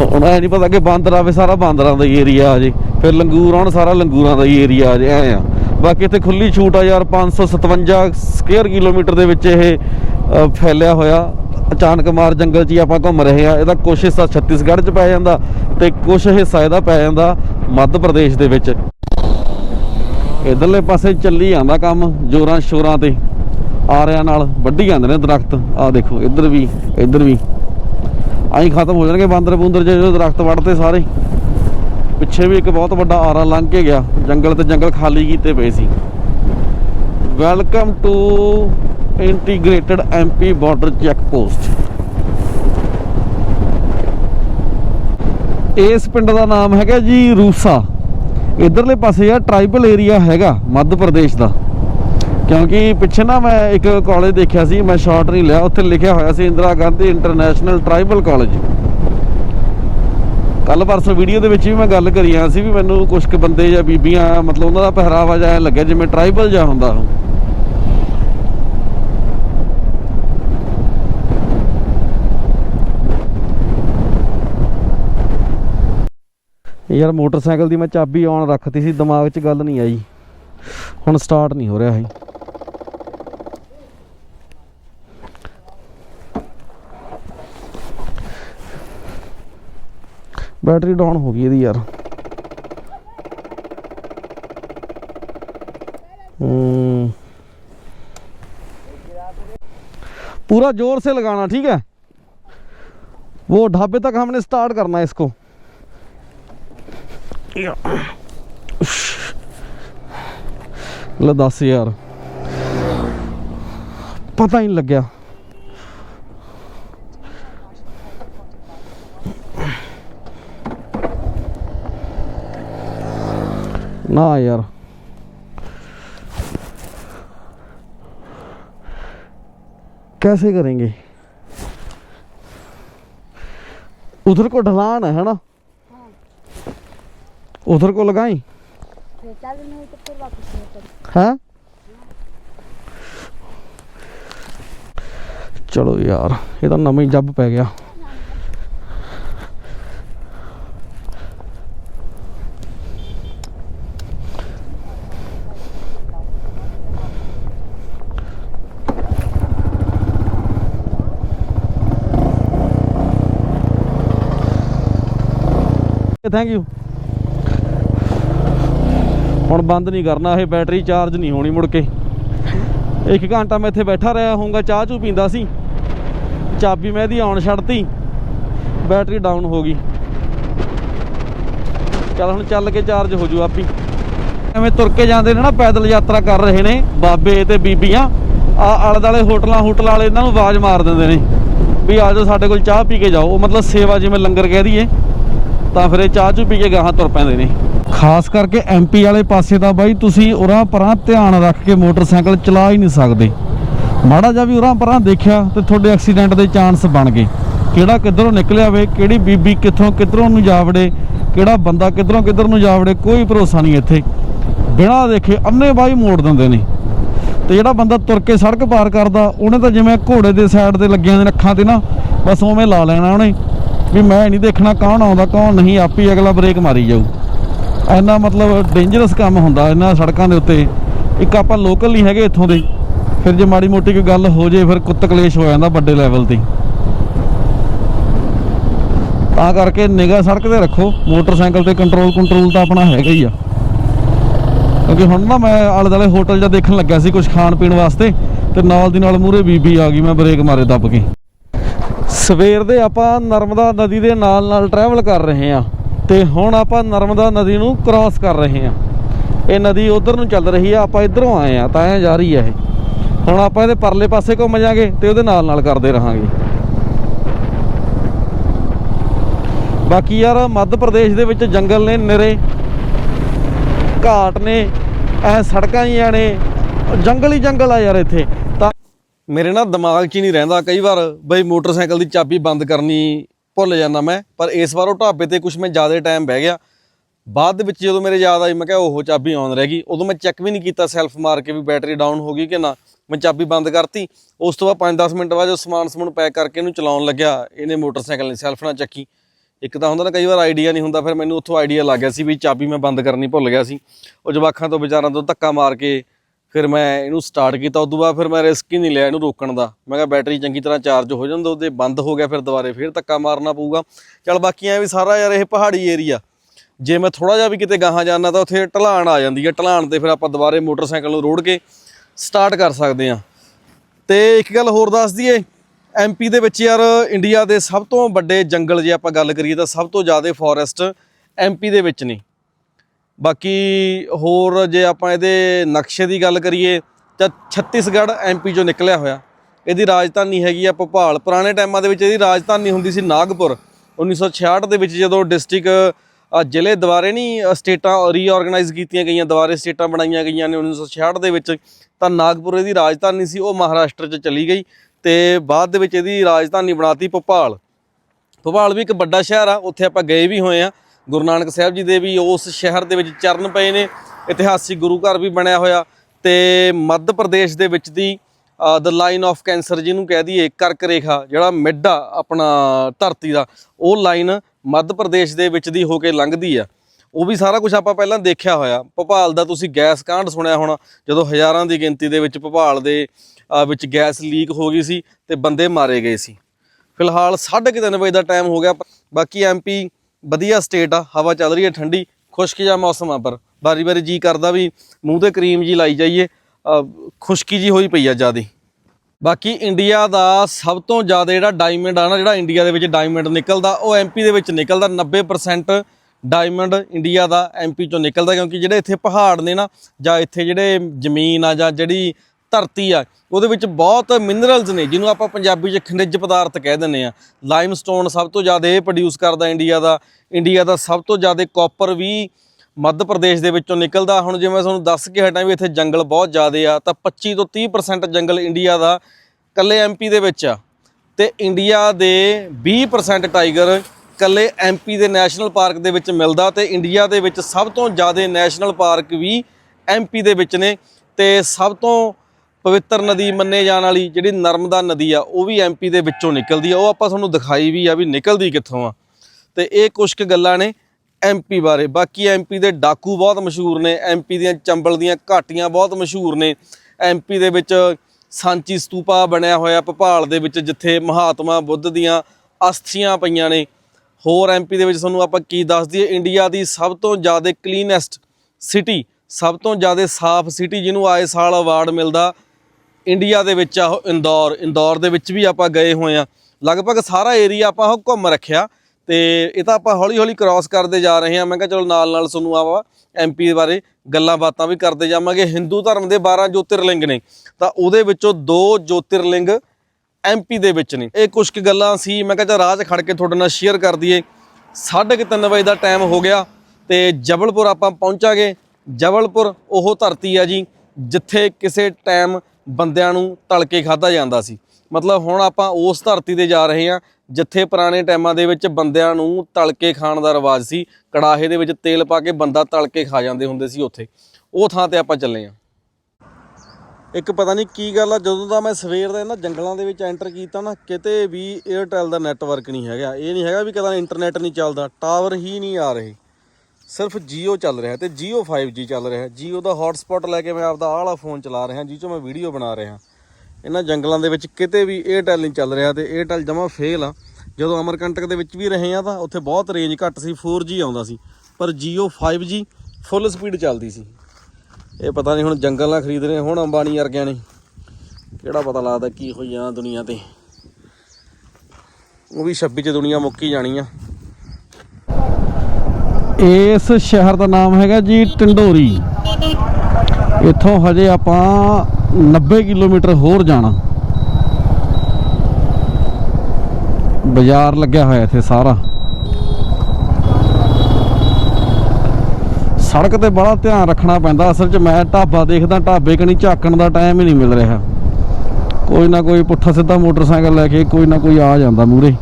Speaker 1: ਹੁਣ ਐ ਨਹੀਂ ਪਤਾ ਕਿ ਬਾਂਦਰ ਆਵੇ, ਸਾਰਾ ਬਾਂਦਰਾਂ ਦਾ ਏਰੀਆ ਆ ਜੀ ਫਿਰ ਲੰਗੂਰ ਆਉਣ, ਸਾਰਾ ਲੰਗੂਰਾਂ ਦਾ ਹੀ ਏਰੀਆ ਆ ਐ ਆ। ਬਾਕੀ ਇੱਥੇ ਖੁੱਲੀ ਛੂਟ ਆ ਯਾਰ 557 ਸਕੁਅਰ ਕਿਲੋਮੀਟਰ ਦੇ ਵਿੱਚ ਇਹ ਫੈਲਿਆ ਹੋਇਆ। ਅਚਾਨਕ ਮਾਰ ਜੰਗਲ 'ਚ ਹੀ ਆਪਾਂ ਘੁੰਮ ਰਹੇ ਆ ਇਹਦਾ ਕੁਛ ਹਿੱਸਾ ਛੱਤੀਸਗੜ੍ਹ 'ਚ ਪੈ ਜਾਂਦਾ ਤੇ ਕੁਛ ਹਿੱਸਾ ਇਹਦਾ ਪੈ ਜਾਂਦਾ ਮੱਧ ਪ੍ਰਦੇਸ਼ ਦੇ ਵਿੱਚ। ਇਧਰਲੇ ਪਾਸੇ ਚੱਲੀ ਜਾਂਦਾ ਕੰਮ, ਜੋਰਾਂ ਸ਼ੋਰਾਂ ਤੇ। ਆਰਿਆਂ ਨਾਲ ਵੱਢੀ ਜਾਂਦੇ ਨੇ ਦਰਖਤ। ਆਹ ਦੇਖੋ, ਇੱਧਰ ਵੀ ਇੱਧਰ ਵੀ। ਆਈ ਖਤਮ ਹੋ ਜਾਣਗੇ ਬਾਂਦਰ ਬੂੰਦਰ ਜੇ ਦਰਖਤ ਵੱਢਦੇ ਸਾਰੇ। ਪਿੱਛੇ ਵੀ ਇੱਕ ਬਹੁਤ ਵੱਡਾ ਆਰਾ ਲੰਘ ਕੇ ਗਿਆ। ਜੰਗਲ ਤੇ ਜੰਗਲ ਖਾਲੀ ਕੀਤੇ ਪਏ ਸੀ। Welcome to integrated MP border check post ਇਸ ਪਿੰਡ ਦਾ ਨਾਮ ਹੈਗਾ ਜੀ ਰੂਸਾ। ਇਧਰਲੇ ਪਾਸੇ ਆ ਟ੍ਰਾਈਬਲ ਏਰੀਆ ਹੈਗਾ, ਮੱਧ ਪ੍ਰਦੇਸ਼ ਦਾ। ਕਿਉਂਕਿ ਪਿੱਛੇ ਨਾ ਮੈਂ ਇੱਕ ਕਾਲਜ ਦੇਖਿਆ ਸੀ, ਮੈਂ ਸ਼ਾਰਟ ਨਹੀਂ ਲਿਆ, ਉੱਥੇ ਲਿਖਿਆ ਹੋਇਆ ਸੀ Indira Gandhi international tribal college ਕੱਲ ਪਰਸੋਂ ਵੀਡੀਓ ਦੇ ਵਿੱਚ ਵੀ ਮੈਂ ਗੱਲ ਕਰੀ ਆ ਸੀ ਵੀ ਮੈਨੂੰ ਕੁਝ ਕੁ ਬੰਦੇ ਜਾਂ ਬੀਬੀਆਂ, ਮਤਲਬ ਉਹਨਾਂ ਦਾ ਪਹਿਰਾਵਾ ਜਿਹਾ ਐਂ ਲੱਗਿਆ ਜਿਵੇਂ ਟ੍ਰਾਈਬਲ ਜਿਹਾ ਹੁੰਦਾ ਉਹ। ਯਾਰ ਮੋਟਰਸਾਈਕਲ ਦੀ ਮੈਂ ਚਾਬੀ ਆਨ ਰੱਖਤੀ ਸੀ, ਦਿਮਾਗ 'ਚ ਗੱਲ ਨਹੀਂ ਆਈ। ਹੁਣ ਸਟਾਰਟ ਨਹੀਂ ਹੋ ਰਿਹਾ ਹੈ ਬੈਟਰੀ ਡਾਊਨ ਹੋ ਗਈ ਇਹਦੀ ਯਾਰ हम्म पूरा जोर से लगाना ठीक है वो ढाबे तक हमने स्टार्ट करना है इसको ਲੈ ਦੱਸ ਯਾਰ ਪਤਾ ਹੀ ਨਹੀਂ ਲੱਗਿਆ ਨਾ ਯਾਰ कैसे करेंगे उधर को ढलान है ना हाँ। उधर को लगाई
Speaker 4: तो
Speaker 1: है चलो यार ये तो नवी जब पै गया ਥੈਂਕ ਯੂ ਹੁਣ ਬੰਦ ਨਹੀਂ ਕਰਨਾ, ਇਹ ਬੈਟਰੀ ਚਾਰਜ ਨਹੀਂ ਹੋਣੀ ਮੁੜ ਕੇ। ਇੱਕ ਘੰਟਾ ਮੈਂ ਇੱਥੇ ਬੈਠਾ ਰਿਹਾ ਹੋਊਗਾ, ਚਾਹ ਚੂ ਪੀਂਦਾ ਸੀ। ਚਾਬੀ ਮੈਂ ਇਹਦੀ ਆਨ ਛੱਡਤੀ ਬੈਟਰੀ ਡਾਊਨ ਹੋ ਗਈ। ਚੱਲ ਹੁਣ ਚੱਲ ਕੇ ਚਾਰਜ ਹੋ ਜੂ ਆਪੀ। ਐਵੇਂ ਤੁਰ ਕੇ ਜਾਂਦੇ ਨੇ ਨਾ, ਪੈਦਲ ਯਾਤਰਾ ਕਰ ਰਹੇ ਨੇ ਬਾਬੇ ਤੇ ਬੀਬੀਆਂ। ਆ ਆਲੇ ਦਾਲੇ ਹੋਟਲਾਂ, ਹੋਟਲ ਵਾਲੇ ਇਹਨਾਂ ਨੂੰ ਆਵਾਜ਼ ਮਾਰ ਦਿੰਦੇ ਨੇ। ਵੀ ਆ ਜਾਓ, ਸਾਡੇ ਕੋਲ ਚਾਹ ਪੀ ਕੇ ਜਾਓ। ਉਹ ਮਤਲਬ ਸੇਵਾ ਜਿਵੇਂ ਲੰਗਰ ਕਹਿ ਦਈਏ। ਤਾਂ ਫਿਰ ਇਹ ਚਾਹ ਚੂ ਪੀ ਕੇ ਗਾਹਾਂ ਤੁਰ ਪੈਂਦੇ ਨੇ। ਖਾਸ ਕਰਕੇ ਐਮਪੀ ਵਾਲੇ ਪਾਸੇ ਦਾ ਬਾਈ ਤੁਸੀਂ ਉਰਾਂ ਪਰਾਂ ਧਿਆਨ ਰੱਖ ਕੇ ਮੋਟਰਸਾਈਕਲ ਚਲਾ ਹੀ ਨਹੀਂ ਸਕਦੇ। ਮਾੜਾ ਜਿਹਾ ਵੀ ਉਰਾਂ ਪਰਾਂ ਦੇਖਿਆ ਤੇ ਤੁਹਾਡੇ ਐਕਸੀਡੈਂਟ ਦੇ ਚਾਂਸ ਬਣ ਗਏ। ਕਿਹੜਾ ਕਿੱਧਰੋਂ ਨਿਕਲਿਆ ਵੇ, ਕਿਹੜੀ ਬੀਬੀ ਕਿੱਥੋਂ ਕਿੱਧਰੋਂ ਨੂੰ ਜਾਵੜੇ ਕਿਹੜਾ ਬੰਦਾ ਕਿੱਧਰੋਂ ਕਿੱਧਰ ਨੂੰ ਜਾਵੜੇ ਕੋਈ ਭਰੋਸਾ ਨਹੀਂ ਇੱਥੇ। ਬਿਨਾਂ ਦੇਖੇ ਅੰਨੇ ਬਾਈ ਮੋੜ ਦਿੰਦੇ ਨੇ। ਤੇ ਜਿਹੜਾ ਬੰਦਾ ਤੁਰ ਕੇ ਸੜਕ ਪਾਰ ਕਰਦਾ, ਉਹਨੇ ਤਾਂ ਜਿਵੇਂ ਘੋੜੇ ਦੇ ਸਾਈਡ ਤੇ ਲੱਗੀਆਂ ਨੇ ਅੱਖਾਂ ਤੇ ਨਾ, ਬਸ ਉਵੇਂ ਲਾ ਲੈਣਾ ਉਹਨੇ। ਵੀ ਮੈਂ ਨਹੀਂ ਦੇਖਣਾ ਕੌਣ ਆਉਂਦਾ, ਕੌਣ ਨਹੀਂ, ਆਪੇ ਅਗਲਾ ਬ੍ਰੇਕ ਮਾਰੀ ਜਾਊ। ਇੰਨਾ ਮਤਲਬ ਡੇਂਜਰਸ ਕੰਮ ਹੁੰਦਾ ਇਹਨਾਂ ਸੜਕਾਂ ਦੇ ਉੱਤੇ। ਇੱਕ ਆਪਾਂ ਲੋਕਲ ਨਹੀਂ ਹੈਗੇ ਇੱਥੋਂ ਦੇ। ਫਿਰ ਜੇ ਮਾੜੀ ਮੋਟੀ ਕੋਈ ਗੱਲ ਹੋ ਜੇ, ਫਿਰ ਕੁੱਤ ਕਲੇਸ਼ ਹੋ ਜਾਂਦਾ ਵੱਡੇ ਲੈਵਲ ਤੇ। ਤਾਂ ਕਰਕੇ ਨਿਗਾ ਸੜਕ ਤੇ ਰੱਖੋ। ਮੋਟਰਸਾਈਕਲ ਤੇ ਕੰਟਰੋਲ ਕੰਟਰੋਲ ਤਾਂ ਆਪਣਾ ਹੈਗਾ ਹੀ ਆ। ਕਿਉਂਕਿ ਹੁਣ ਨਾ ਮੈਂ ਆਲੇ ਦਾਲੇ ਹੋਟਲ ਜਾਂ ਦੇਖਣ ਲੱਗਿਆ ਸੀ ਕੁਝ ਖਾਣ ਪੀਣ ਵਾਸਤੇ। ਤੇ ਨਾਲ ਦੀ ਨਾਲ ਮੂਰੇ ਬੀਬੀ ਆ ਗਈ, ਮੈਂ ਬ੍ਰੇਕ ਮਾਰੇ ਦੱਬ ਕੇ। ਸਵੇਰ ਦੇ ਆਪਾਂ ਨਰਮਦਾ ਨਦੀ ਦੇ ਨਾਲ ਨਾਲ ਟਰੈਵਲ ਕਰ ਰਹੇ ਹਾਂ ਤੇ ਹੁਣ ਆਪਾਂ ਨਰਮਦਾ ਨਦੀ ਨੂੰ ਕ੍ਰਾਸ ਕਰ ਰਹੇ ਹਾਂ। ਇਹ ਨਦੀ ਉਧਰ ਨੂੰ ਚੱਲ ਰਹੀ ਆ, ਆਪਾਂ ਇਧਰੋਂ ਆਏ ਆ ਤਾਂ ਇਹ ਜਾ ਰਹੀ ਆ ਇਹ। ਹੁਣ ਆਪਾਂ ਇਹਦੇ ਪਰਲੇ ਪਾਸੇ ਘੁੰਮ ਜਾਾਂਗੇ ਤੇ ਉਹਦੇ ਨਾਲ ਨਾਲ ਕਰਦੇ ਰਹਾਂਗੇ। ਬਾਕੀ ਯਾਰ, ਮੱਧ ਪ੍ਰਦੇਸ਼ ਦੇ ਵਿੱਚ ਜੰਗਲ ਨੇ ਨਿਰੇ ਘਾਟ ਨੇ ਇਹ ਸੜਕਾਂ ਹੀ ਆ ਨੇ, ਜੰਗਲ ਹੀ ਜੰਗਲ ਆ ਯਾਰ ਇੱਥੇ। ਤਾਂ ਮੇਰੇ ਨਾ ਦਿਮਾਗ 'ਚ ਹੀ ਨਹੀਂ ਰਹਿੰਦਾ ਕਈ ਵਾਰ, ਬਈ ਮੋਟਰਸਾਈਕਲ ਦੀ ਚਾਬੀ ਬੰਦ ਕਰਨੀ ਭੁੱਲ ਜਾਂਦਾ ਮੈਂ, ਪਰ ਇਸ ਵਾਰ ਉਹ ਢਾਬੇ ਤੇ ਕੁਝ ਮੈਂ ਜ਼ਿਆਦਾ ਟਾਈਮ ਬਹਿ ਗਿਆ। ਬਾਅਦ ਦੇ ਵਿੱਚ ਜਦੋਂ ਮੇਰੇ ਯਾਦ ਆਈ, ਮੈਂ ਕਿਹਾ ਉਹ ਚਾਬੀ ਆਨ ਰਹਿ ਗਈ। ਉਦੋਂ ਮੈਂ ਚੈੱਕ ਵੀ ਨਹੀਂ ਕੀਤਾ ਸੈਲਫ ਮਾਰ ਕੇ ਵੀ ਬੈਟਰੀ ਡਾਊਨ ਹੋ ਗਈ ਕਿ ਨਾ, ਮੈਂ ਚਾਬੀ ਬੰਦ ਕਰਤੀ। ਉਸ ਤੋਂ ਬਾਅਦ 5-10 ਮਿੰਟ ਬਾਅਦ ਜਦੋਂ ਸਮਾਨ ਸਮੂਨ ਪੈਕ ਕਰਕੇ ਇਹਨੂੰ ਚਲਾਉਣ ਲੱਗਿਆ, ਇਹਨੇ ਮੋਟਰਸਾਈਕਲ ਨੇ ਸੈਲਫ ਨਾ ਚੱਕੀ। ਇੱਕ ਤਾਂ ਹੁੰਦਾ ਨਾ, ਕਈ ਵਾਰ ਆਈਡੀਆ ਨਹੀਂ ਹੁੰਦਾ, ਫਿਰ ਮੈਨੂੰ ਉੱਥੋਂ ਆਈਡੀਆ ਲੱਗ ਗਿਆ ਸੀ ਵੀ ਚਾਬੀ ਮੈਂ ਬੰਦ ਕਰਨੀ ਭੁੱਲ ਗਿਆ ਸੀ। ਉਹ ਜਵਾਖਾਂ ਤੋਂ ਵਿਚਾਰਾਂ ਤੋਂ ਧੱਕਾ ਮਾਰ ਕੇ ਫਿਰ ਮੈਂ ਇਹਨੂੰ ਸਟਾਰਟ ਕੀਤਾ, ਉਦੋਂ ਬਾਅਦ ਫਿਰ ਮੈਂ ਰਿਸਕ ਹੀ ਨਹੀਂ ਲਿਆ ਇਹਨੂੰ ਰੋਕਣ ਦਾ। ਮੈਂ ਕਿਹਾ ਬੈਟਰੀ ਚੰਗੀ ਤਰ੍ਹਾਂ ਚਾਰਜ ਹੋ ਜਾਂਦਾ, ਉਹਦੇ ਬੰਦ ਹੋ ਗਿਆ, ਫਿਰ ਦੁਬਾਰੇ ਫਿਰ ਧੱਕਾ ਮਾਰਨਾ ਪਊਗਾ। ਚਲ ਬਾਕੀ ਐ ਵੀ ਸਾਰਾ ਯਾਰ ਇਹ ਪਹਾੜੀ ਏਰੀਆ ਜੇ ਮੈਂ ਥੋੜਾ ਜਿਹਾ ਵੀ ਕਿਤੇ ਗਾਹਾਂ ਜਾਣਾ ਤਾਂ ਉੱਥੇ ਢਲਾਣ ਆ ਜਾਂਦੀ ਹੈ। ਢਲਾਣ ਤੇ ਫਿਰ ਆਪਾਂ ਦੁਬਾਰੇ ਮੋਟਰਸਾਈਕਲ ਨੂੰ ਰੋੜ ਕੇ ਸਟਾਰਟ ਕਰ ਸਕਦੇ ਹਾਂ। ਤੇ ਇੱਕ ਗੱਲ ਹੋਰ ਦੱਸ ਦਈਏ ਐਮਪੀ ਦੇ ਵਿੱਚ ਯਾਰ ਇੰਡੀਆ ਦੇ ਸਭ ਤੋਂ ਵੱਡੇ ਜੰਗਲ ਜੇ ਆਪਾਂ ਗੱਲ ਕਰੀਏ ਤਾਂ ਸਭ ਤੋਂ ਜ਼ਿਆਦਾ ਫੋਰੈਸਟ ਐਮਪੀ ਦੇ ਵਿੱਚ ਨੇ। ਬਾਕੀ ਹੋਰ ਜੇ ਆਪਾਂ ਇਹਦੇ ਨਕਸ਼ੇ ਦੀ ਗੱਲ ਕਰੀਏ ਤਾਂ ਛੱਤੀਸਗੜ੍ਹ ਐਮਪੀ ਚੋਂ ਨਿਕਲਿਆ ਹੋਇਆ। ਇਹਦੀ ਰਾਜਧਾਨੀ ਹੈਗੀ ਆ ਭੋਪਾਲ। ਪੁਰਾਣੇ ਟਾਈਮਾਂ ਦੇ ਵਿੱਚ ਇਹਦੀ ਰਾਜਧਾਨੀ ਹੁੰਦੀ ਸੀ ਨਾਗਪੁਰ। 1966 ਦੇ ਵਿੱਚ ਜਦੋਂ ਡਿਸਟ੍ਰਿਕਟ ਜ਼ਿਲ੍ਹੇ ਦੁਬਾਰੇ ਨਹੀਂ ਸਟੇਟਾਂ ਰੀਆਰਗੇਨਾਈਜ਼ ਕੀਤੀਆਂ ਗਈਆਂ ਦੁਬਾਰੇ ਸਟੇਟਾਂ ਬਣਾਈਆਂ ਗਈਆਂ ਨੇ 1966 ਦੇ ਵਿੱਚ, ਤਾਂ ਨਾਗਪੁਰ ਇਹਦੀ ਰਾਜਧਾਨੀ ਸੀ, ਉਹ ਮਹਾਰਾਸ਼ਟਰ 'ਚ ਚਲੀ ਗਈ ਤੇ ਬਾਅਦ ਦੇ ਵਿੱਚ ਇਹਦੀ ਰਾਜਧਾਨੀ ਬਣਾਤੀ ਭੋਪਾਲ। ਭੋਪਾਲ ਵੀ ਇੱਕ ਵੱਡਾ ਸ਼ਹਿਰ ਆ, ਉੱਥੇ ਆਪਾਂ ਗਏ ਵੀ ਹੋਏ ਆ। ਗੁਰੂ ਨਾਨਕ ਸਾਹਿਬ ਜੀ ਦੇ ਵੀ ਉਸ ਸ਼ਹਿਰ ਦੇ ਵਿੱਚ ਚਰਨ ਪਏ ਨੇ, ਇਤਿਹਾਸਿਕ ਗੁਰੂ ਘਰ ਵੀ ਬਣਿਆ ਹੋਇਆ ਤੇ ਮੱਧ ਪ੍ਰਦੇਸ਼ ਦੇ ਵਿੱਚ ਦੀ ਦ ਲਾਈਨ ਆਫ ਕੈਂਸਰ ਜਿਹਨੂੰ ਕਹਿ ਦਈਏ, ਕਰਕ ਰੇਖਾ, ਜਿਹੜਾ ਮਿੱਡਾ ਆਪਣਾ ਧਰਤੀ ਦਾ, ਉਹ ਲਾਈਨ ਮੱਧ ਪ੍ਰਦੇਸ਼ ਦੇ ਵਿੱਚ ਦੀ ਹੋ ਕੇ ਲੰਘਦੀ ਆ। ਉਹ ਵੀ ਸਾਰਾ ਕੁਝ ਆਪਾਂ ਪਹਿਲਾਂ ਦੇਖਿਆ ਹੋਇਆ। ਭੋਪਾਲ ਦਾ ਤੁਸੀਂ ਗੈਸ ਕਾਂਡ ਸੁਣਿਆ ਹੋਣਾ, ਜਦੋਂ ਹਜ਼ਾਰਾਂ ਦੀ ਗਿਣਤੀ ਦੇ ਵਿੱਚ ਭੋਪਾਲ ਦੇ ਵਿੱਚ ਗੈਸ ਲੀਕ ਹੋ ਗਈ ਸੀ ਤੇ ਬੰਦੇ ਮਾਰੇ ਗਏ ਸੀ। ਫਿਲਹਾਲ 3:30 ਵਜੇ ਦਾ ਟਾਈਮ ਹੋ ਗਿਆ, ਬਾਕੀ ਐਮਪੀ ਵਧੀਆ ਸਟੇਟ ਆ, ਹਵਾ ਚੱਲ ਰਹੀ ਹੈ ਠੰਡੀ, ਖੁਸ਼ਕ ਜਿਹਾ ਮੌਸਮ ਆ ਪਰ ਬਾਰੀ ਬਾਰੀ ਜੀ ਕਰਦਾ ਵੀ ਮੂੰਹ ਤੇ ਕਰੀਮ ਜੀ ਲਾਈ ਜਾਈਏ ਖੁਸ਼ਕੀ ਜੀ ਹੋਈ ਪਈ ਆ ਜਿਆਦੀ। ਬਾਕੀ ਇੰਡੀਆ ਦਾ ਸਭ ਤੋਂ ਜ਼ਿਆਦਾ ਜਿਹੜਾ ਡਾਇਮੰਡ ਆ ਨਾ, ਜਿਹੜਾ ਇੰਡੀਆ ਦੇ ਵਿੱਚ ਡਾਇਮੰਡ ਨਿਕਲਦਾ, ਉਹ ਐਮਪੀ ਦੇ ਵਿੱਚ ਨਿਕਲਦਾ 90% ਡਾਇਮੰਡ ਇੰਡੀਆ ਦਾ ਐਮਪੀ ਚੋਂ ਨਿਕਲਦਾ ਕਿਉਂਕਿ ਜਿਹੜੇ ਇੱਥੇ ਪਹਾੜ ਨੇ ਨਾ, ਜਾਂ ਇੱਥੇ ਜਿਹੜੇ ਜ਼ਮੀਨ ਆ ਜਾਂ ਜਿਹੜੀ ਧਰਤੀ ਆ, ਉਹਦੇ ਵਿੱਚ ਬਹੁਤ ਮਿਨਰਲਸ ਨੇ, ਜਿਹਨੂੰ ਆਪਾਂ ਪੰਜਾਬੀ 'ਚ ਖਣਿਜ ਪਦਾਰਥ ਕਹਿ ਦਿੰਦੇ ਆ। ਲਾਈਮਸਟੋਨ ਸਭ ਤੋਂ ਜ਼ਿਆਦਾ ਇਹ ਪ੍ਰੋਡਿਊਸ ਕਰਦਾ ਇੰਡੀਆ ਦਾ ਇੰਡੀਆ ਦਾ ਸਭ ਤੋਂ ਜ਼ਿਆਦਾ ਕਾਪਰ ਵੀ ਮੱਧ ਪ੍ਰਦੇਸ਼ ਦੇ ਵਿੱਚੋਂ ਨਿਕਲਦਾ। ਹੁਣ ਜਿਵੇਂ ਤੁਹਾਨੂੰ ਦੱਸ ਕੇ ਹਟਾਂ ਵੀ ਇੱਥੇ ਜੰਗਲ ਬਹੁਤ ਜ਼ਿਆਦੇ ਆ, ਤਾਂ 25 ਤੋਂ 30% ਜੰਗਲ ਇੰਡੀਆ ਦਾ ਕੱਲੇ ਐਮਪੀ ਦੇ ਵਿੱਚ ਆ। ਤੇ ਇੰਡੀਆ ਦੇ 20% ਟਾਈਗਰ ਕੱਲੇ ਐਮਪੀ ਦੇ ਨੈਸ਼ਨਲ ਪਾਰਕ ਦੇ ਵਿੱਚ ਮਿਲਦਾ ਤੇ ਇੰਡੀਆ ਦੇ ਵਿੱਚ ਸਭ ਤੋਂ ਜ਼ਿਆਦਾ ਨੈਸ਼ਨਲ ਪਾਰਕ ਵੀ ਐਮਪੀ ਦੇ ਵਿੱਚ ਨੇ। ਤੇ ਸਭ ਤੋਂ
Speaker 2: ਪਵਿੱਤਰ ਨਦੀ ਮੰਨੇ ਜਾਣ ਵਾਲੀ ਜਿਹੜੀ ਨਰਮਦਾ ਨਦੀ ਆ, ਉਹ ਵੀ ਐਮਪੀ ਦੇ ਵਿੱਚੋਂ ਨਿਕਲਦੀ ਆ। ਉਹ ਆਪਾਂ ਤੁਹਾਨੂੰ ਦਿਖਾਈ ਵੀ ਆ ਵੀ ਨਿਕਲਦੀ ਕਿੱਥੋਂ ਆ। ਤੇ ਇਹ ਕੁਝ ਕੁ ਗੱਲਾਂ ਨੇ ਐਮਪੀ ਬਾਰੇ। ਬਾਕੀ ਐਮਪੀ ਦੇ ਡਾਕੂ ਬਹੁਤ ਮਸ਼ਹੂਰ ਨੇ। ਐਮਪੀ ਦੀਆਂ ਚੰਬਲ ਦੀਆਂ ਘਾਟੀਆਂ ਬਹੁਤ ਮਸ਼ਹੂਰ ਨੇ। ਐਮਪੀ ਦੇ ਵਿੱਚ ਸਾਂਚੀ ਸਤੂਪਾ ਬਣਿਆ ਹੋਇਆ ਭੋਪਾਲ ਦੇ ਵਿੱਚ, ਜਿੱਥੇ ਮਹਾਤਮਾ ਬੁੱਧ ਦੀਆਂ ਅਸਥੀਆਂ ਪਈਆਂ ਨੇ। ਹੋਰ ਐਮਪੀ ਦੇ ਵਿੱਚ ਤੁਹਾਨੂੰ ਆਪਾਂ ਕੀ ਦੱਸ ਦਈਏ? ਇੰਡੀਆ ਦੀ ਸਭ ਤੋਂ ਜ਼ਿਆਦਾ ਕਲੀਨੈਸਟ ਸਿਟੀ ਸਭ ਤੋਂ ਜ਼ਿਆਦਾ ਸਾਫ਼ ਸਿਟੀ ਜਿਹਨੂੰ ਆਏ ਸਾਲ ਅਵਾਰਡ ਮਿਲਦਾ ਇੰਡੀਆ ਦੇ ਵਿੱਚ ਆ ਉਹ ਇੰਦੌਰ ਇੰਦੌਰ ਦੇ ਵਿੱਚ ਵੀ ਆਪਾਂ ਗਏ ਹੋਏ ਆ। ਲਗਭਗ ਸਾਰਾ ਏਰੀਆ ਆਪਾਂ ਉਹ ਘੁੰਮ ਰੱਖਿਆ ਤੇ ਇਹ ਤਾਂ ਆਪਾਂ ਹੌਲੀ ਹੌਲੀ ਕ੍ਰਾਸ ਕਰਦੇ ਜਾ ਰਹੇ ਹਾਂ ਮੈਂ ਕਿਹਾ ਚਲੋ ਨਾਲ ਨਾਲ ਤੁਹਾਨੂੰ ਆਵਾ ਐਮਪੀ ਬਾਰੇ ਗੱਲਾਂ ਬਾਤਾਂ ਵੀ ਕਰਦੇ ਜਾਵਾਂਗੇ। ਹਿੰਦੂ ਧਰਮ ਦੇ 12 ਜੋਤਿਰਲਿੰਗ ਨੇ, ਤਾਂ ਉਹਦੇ ਵਿੱਚੋਂ ਦੋ ਜੋਤਿਰਲਿੰਗ ਐਮਪੀ ਦੇ ਵਿੱਚ ਨੇ। ਇਹ ਕੁਝ ਕੁ ਗੱਲਾਂ ਸੀ, ਮੈਂ ਕਿਹਾ ਚਾ ਰਾਹ 'ਚ ਖੜ ਕੇ ਤੁਹਾਡੇ ਨਾਲ ਸ਼ੇਅਰ ਕਰ ਦਈਏ। ਸਾਢੇ ਕੁ ਤਿੰਨ ਵਜੇ ਦਾ ਟਾਈਮ ਹੋ ਗਿਆ ਤੇ ਜਬਲਪੁਰ ਆਪਾਂ ਪਹੁੰਚਾਂਗੇ। ਜਬਲਪੁਰ ਉਹ ਧਰਤੀ ਆ ਜੀ, ਜਿੱਥੇ ਕਿਸੇ ਟਾਈਮ ਬੰਦਿਆਂ ਨੂੰ ਤਲ ਕੇ ਖਾਦਾ ਜਾਂਦਾ ਸੀ। ਮਤਲਬ ਹੁਣ ਆਪਾਂ ਉਸ ਧਰਤੀ ਤੇ ਜਾ ਰਹੇ ਹਾਂ, ਜਿੱਥੇ ਪੁਰਾਣੇ ਟਾਈਮਾਂ ਦੇ ਵਿੱਚ ਬੰਦਿਆਂ ਨੂੰ ਤਲ ਕੇ ਖਾਣ ਦਾ ਰਿਵਾਜ ਸੀ, ਕੜਾਹੇ ਦੇ ਵਿੱਚ ਤੇਲ ਪਾ ਕੇ ਬੰਦਾ ਤਲ ਕੇ ਖਾ ਜਾਂਦੇ ਹੁੰਦੇ ਸੀ ਉੱਥੇ। ਉਹ ਥਾਂ ਤੇ ਆਪਾਂ ਚੱਲੇ ਹਾਂ। ਇੱਕ ਪਤਾ ਨਹੀਂ ਕੀ ਗੱਲ ਆ, ਜਦੋਂ ਦਾ ਮੈਂ ਸਵੇਰ ਦਾ ਨਾ ਜੰਗਲਾਂ ਦੇ ਵਿੱਚ ਐਂਟਰ ਕੀਤਾ ਨਾ, ਕਿਤੇ ਵੀ 에ਅਰਟੈਲ ਦਾ ਨੈਟਵਰਕ ਨਹੀਂ ਹੈਗਾ। ਇਹ ਨਹੀਂ ਹੈਗਾ ਵੀ ਕਦਾਂ ਇੰਟਰਨੈਟ ਨਹੀਂ ਚੱਲਦਾ ਟਾਵਰ ਹੀ ਨਹੀਂ ਆ ਰਹੇ। ਸਿਰਫ Jio ਚੱਲ ਰਿਹਾ ਤੇ Jio 5G ਚੱਲ ਰਿਹਾ। Jio ਦਾ ਹੌਟਸਪੌਟ ਲੈ ਕੇ ਮੈਂ ਆਪਦਾ ਆਹ ਵਾਲਾ ਫੋਨ ਚਲਾ ਰਿਹਾ ਜਿਹ 'ਚੋਂ ਮੈਂ ਵੀਡੀਓ ਬਣਾ ਰਿਹਾ। ਇਹਨਾਂ ਜੰਗਲਾਂ ਦੇ ਵਿੱਚ ਕਿਤੇ ਵੀ 에ਅਰਟੈਲ ਨਹੀਂ ਚੱਲ ਰਿਹਾ ਤੇ 에ਅਰਟੈਲ ਜਮਾ ਫੇਲ ਆ। ਜਦੋਂ ਅਮਰਕੰਟਕ ਦੇ ਵਿੱਚ ਵੀ ਰਹੇ ਆ ਤਾਂ ਉੱਥੇ ਬਹੁਤ ਰੇਂਜ ਘੱਟ ਸੀ 4G ਆਉਂਦਾ ਸੀ। ਪਰ Jio 5G ਫੁੱਲ ਸਪੀਡ ਚੱਲਦੀ ਸੀ। ਇਹ ਪਤਾ ਨਹੀਂ ਹੁਣ ਜੰਗਲਾਂ ਖਰੀਦ ਰਹੇ ਹੁਣ ਅੰਬਾਨੀ ਵਰਗਿਆਂ ਨੇ। ਕਿਹੜਾ ਪਤਾ ਲੱਗਦਾ ਕੀ ਹੋਈ ਜਾਣਾ ਦੁਨੀਆ ਤੇ। ਉਹ ਵੀ 26 ਚ ਦੁਨੀਆ ਮੁੱਕੀ ਜਾਣੀ ਆ।
Speaker 1: ਇਸ ਸ਼ਹਿਰ ਦਾ ਨਾਮ ਹੈਗਾ ਜੀ ਟੰਡੋਰੀ। ਇੱਥੋਂ ਹਜੇ ਆਪਾਂ 90 ਕਿਲੋਮੀਟਰ ਹੋਰ ਜਾਣਾ। ਬਾਜ਼ਾਰ ਲੱਗਿਆ ਹੋਇਆ ਇੱਥੇ ਸਾਰਾ। ਸੜਕ ਤੇ ਬੜਾ ਧਿਆਨ ਰੱਖਣਾ ਪੈਂਦਾ। ਅਸਲ 'ਚ ਮੈਂ ਢਾਬਾ ਦੇਖਦਾ, ਢਾਬੇ ਕਣੀ ਝਾਕਣ ਦਾ ਟਾਈਮ ਹੀ ਨਹੀਂ ਮਿਲ ਰਿਹਾ। ਕੋਈ ਨਾ ਕੋਈ ਪੁੱਠਾ ਸਿੱਧਾ ਮੋਟਰਸਾਈਕਲ ਲੈ ਕੇ ਕੋਈ ਨਾ ਕੋਈ ਆ ਜਾਂਦਾ ਮੂਰੇ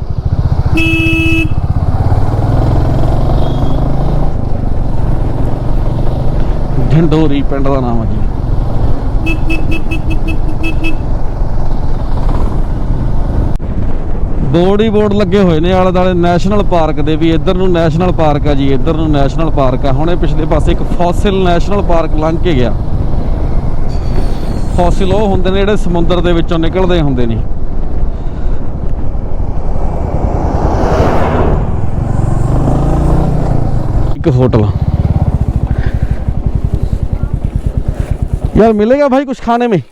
Speaker 1: ਢੰਡੋਰੀ ਪਿੰਡ ਦਾ ਨਾਮ ਹੈ ਜੀ। ਬੋਰਡ ਹੀ ਬੋਰਡ ਲੱਗੇ ਹੋਏ ਨੇ ਆਲੇ ਦਾਲੇ ਨੈਸ਼ਨਲ ਪਾਰਕ ਦੇ ਵੀ, ਇੱਧਰ ਨੂੰ ਨੈਸ਼ਨਲ ਪਾਰਕ ਆ ਜੀ, ਇੱਧਰ ਨੂੰ ਨੈਸ਼ਨਲ ਪਾਰਕ ਆ। ਹੁਣੇ ਪਿਛਲੇ ਪਾਸੇ ਇੱਕ ਫੌਸਿਲ ਨੈਸ਼ਨਲ ਪਾਰਕ ਲੰਘ ਕੇ ਗਿਆ। ਫੌਸਿਲ ਉਹ ਹੁੰਦੇ ਨੇ ਜਿਹੜੇ ਸਮੁੰਦਰ ਦੇ ਵਿੱਚੋਂ ਨਿਕਲਦੇ ਹੁੰਦੇ ਨੇ। ਇੱਕ ਹੋਟਲ ਆ। यार मिलेगा भाई कुछ खाने में